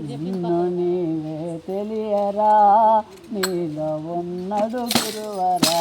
నిన్ను నీవే తెలియరా నీలో ఉన్నడు గురువరా.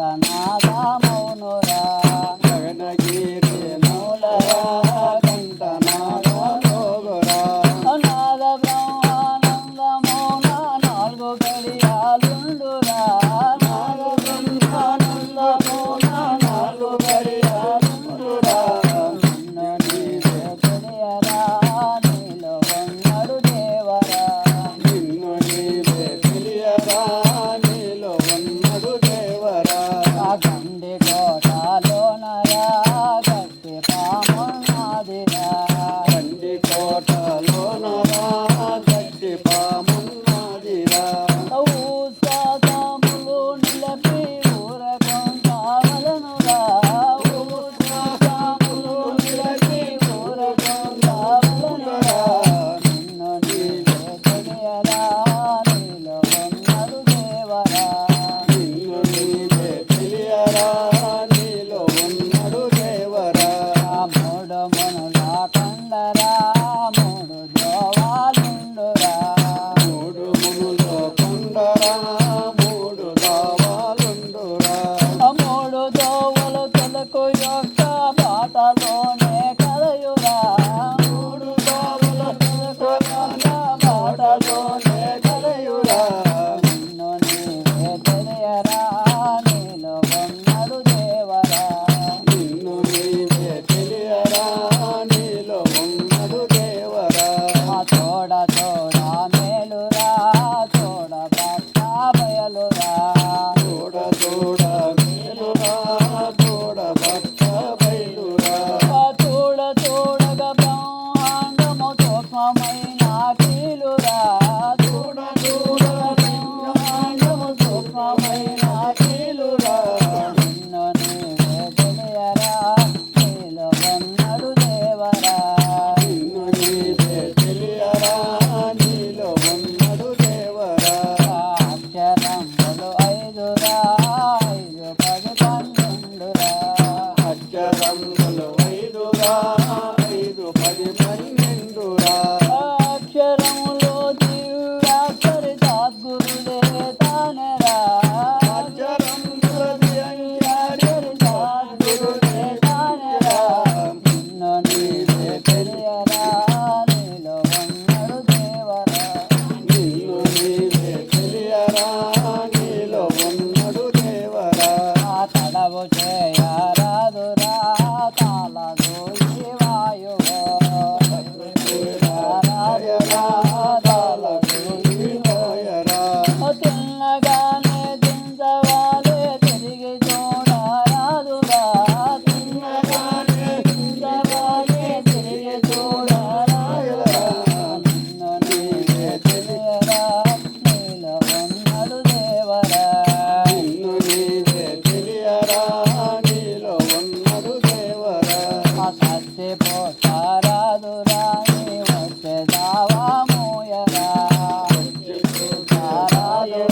nada. love you. దేవరా నేను గొన్నడు దేవరా. నిన్ను నీవే తెలియరా నీలో ఉన్నడు দোরা Baba.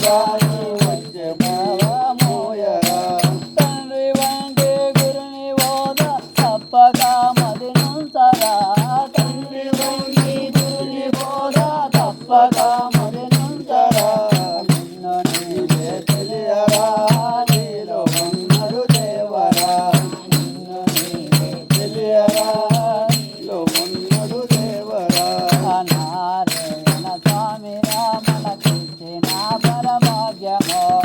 vai. 家好